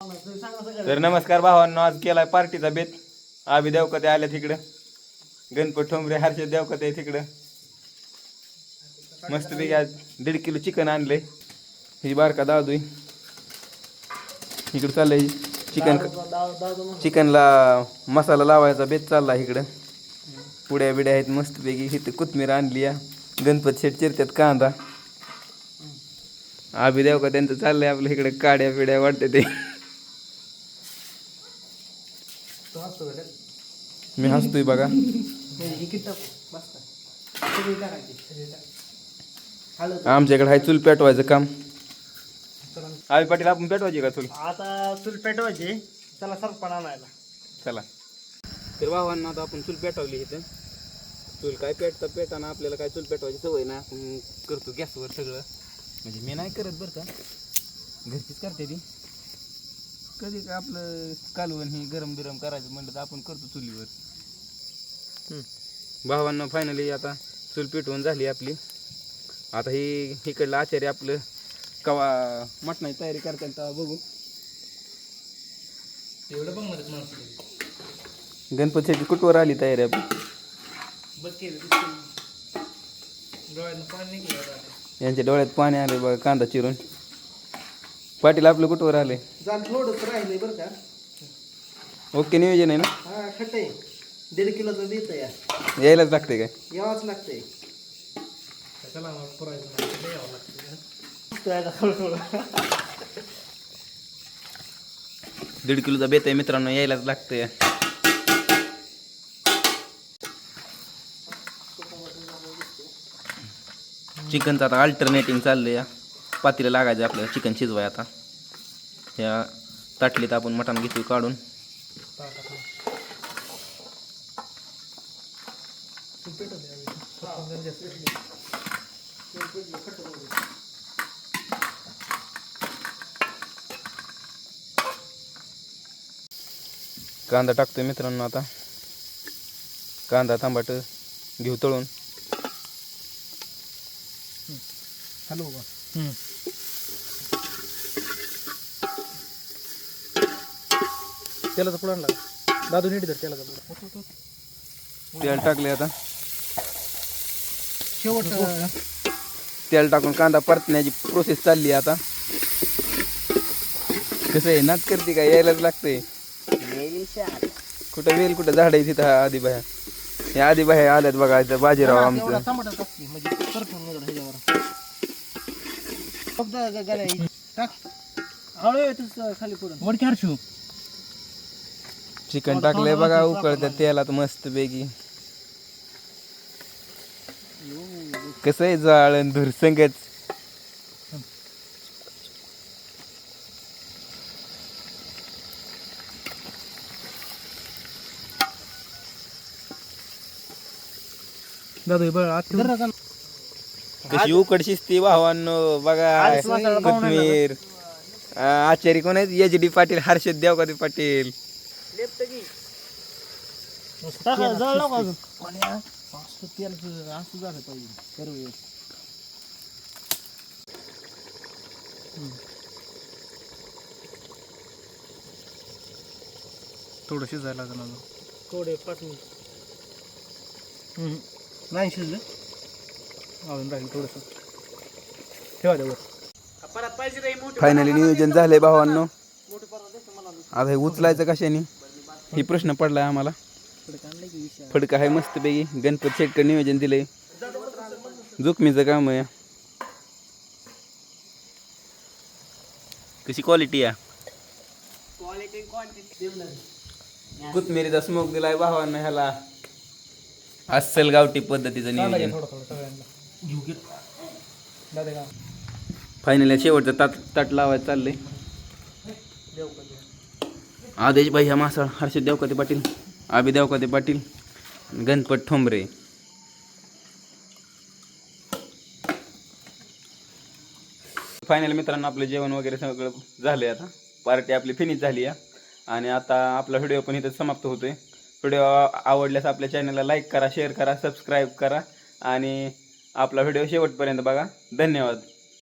तर नमस्कार भावांनो आज केलाय पार्टीचा बेत. आबी देवकते आल्या तिकडं गणपत ठोंबरे हर्षद देवकते आहे तिकडं मस्तपैकी आज दीड किलो चिकन आणलंय. ही बारका दादू इकडं चाललंय चिकन चिकनला मसाला लावायचा बेत चालला इकडं. पुड्या बिड्या आहेत मस्तपैकी. इथं कोथमीर आणली या. गणपत शेट चिरत्यात कांदा. आबी देवका त्यांचं चाललंय आपल्या इकडे. काड्या पिड्या वाटते ते. मी हसतोय बघा. आमच्याकडे हाय चूल पेटवायचं काम. आबी पाटील आपण पेटवायची का चूल? आता चूल पेटवायची. चला सरपण आणायला. चला. तर भावांना आता आपण चूल पेटवली इथं. चूल काय पेटता पेटाना आपल्याला काय चूल पेटवायची सवय ना आपण करतो गॅसवर सगळं. म्हणजे मी नाही करत बरं का. घरचीच करते ती. कधी का आपलं कालवण ही गरम बिरम करायचं म्हणलं तर आपण करतो चुलीवर. भावांना फायनली आता चूल पेटवून झाली आपली. आता ही इकडलं आचार्य आपलं कवा मटणाची तयारी करताना तेव्हा बघू. एवढं बघणार आहेत माणसं गणपतीची कुठवर आली तयारी आपली? बघ केलं डोळ्यानं पाणी निघलं आता. यांच्या डोळ्यात पाणी आले बघा कांदा चिरून. पाटील आपलं कुठवर आले जाण थोडंच राहिलंय बरं का. ओके नियोजन आहे ना? हा खटे दीड किलोचं देत या. यायलाच लागते काय? यावंच पुरायचं यावं लागतं दीड किलोचा बेत आहे मित्रांनो यायलाच लागतंय. चिकनचं आता अल्टरनेटिंग चाललंय या. पातीला लागायचं आपल्याला चिकन शिजवाय आता. ह्या ताटलीत आपण मटण घेतो काढून. कांदा टाकतोय मित्रांनो आता. कांदा तांबाट घेऊ तळून. हॅलो त्याला तर पुढं लागा दादू नीट धर त्याला तेल टाकले आता. शेवट तेल टाकून कांदा परतण्याची प्रोसेस चालली आता. कसं आहे नाच करते काय यायलाच लागतंय. कुठं वेल कुठं झाड आहे तिथं आधी बाया. हे आधी बाया आल्यात बघा इथं बाजीराव आमचं. म्हणजे चिकन टाकलंय बघा उकळतं तेलात मस्त पैकी कसं आहे जाळण धूर संगत दादू बघ आत कशी उकड शिस्ती भावांनो बघा. कोथमीर आचारी कोण आहेत? H D Patil Harshad Devkate Patil. जळ नको अजून. असं तेल असं झालं पाहिजे सर्व. थोडं शिजायला लागलं अजून. थोडे पाच मिनिट. नाही शिजलं. अजून राहील थोडंसं. ठेवा त्यावर फायनली नियोजन झालंय भावांनो. आता हे उचलायचं कशाने? ही प्रश्न पडलाय आम्हाला. फडका आहे मस्त पैकी. गणपत शेटकर नियोजन दिलंय. जोखमीचं काम आहे कशी क्वालिटी आहे कोथमिरीचा स्मोक दिलाय भावांना ह्याला. अस्सल गावठी पद्धतीचं नियोजन. फायनली शेवटचं ताट ताट लावायचं चाललंय. आदेश भाई ह्या मासाळ हर्षद देवकाते पाटील. आबी देवकाते पाटील गणपत ठोंबरे. फायनल मित्रांनो आपलं जेवण वगैरे सगळं झालंय आता. पार्टी आपली फिनिश झाली आहे. आणि आता आपला व्हिडिओ पण इथं समाप्त होतोय. व्हिडिओ आवडल्यास आपल्या चॅनलला लाईक करा शेअर करा सबस्क्राईब करा. आणि आपला व्हिडिओ शेवटपर्यंत बघा. धन्यवाद.